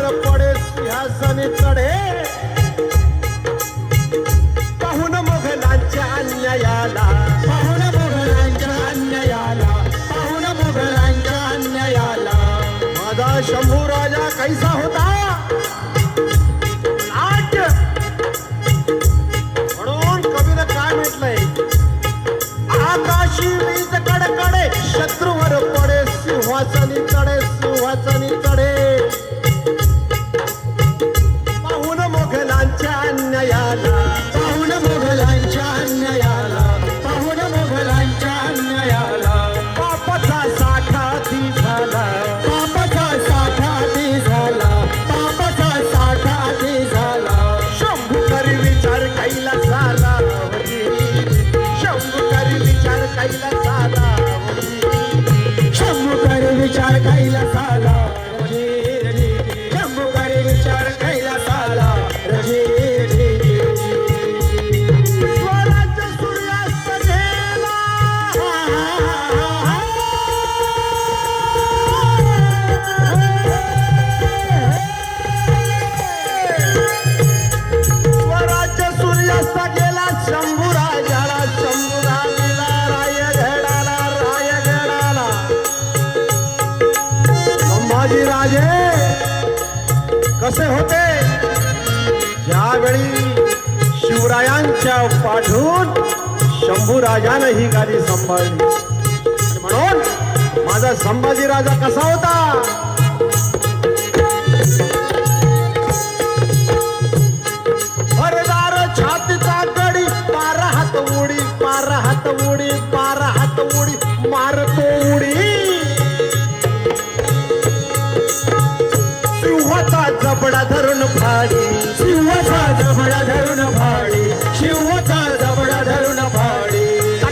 शत्रूवर पडे सिंहासनी चढे. पाहून मोघलांच्या अन्यायाला. पाहुण मोगलांच्या अन्यायाला. पाहुण मोगलांच्या अन्यायाला. माझा शंभू राजा कैसा होता? नाट्य म्हणून कवीनं काय म्हटलंय? आकाशी वीज कडकडे शत्रूवर पडे सिंहासनी चढे सिंहासनी चढे. संभाजी राजे कसे होते? ज्यावेळी शिवरायांच्या पाठून शंभूराजानं ही गादी सांभाळली. म्हणून माझा संभाजी राजा कसा होता? भरदार छातीचा गडी पारा हात उडी.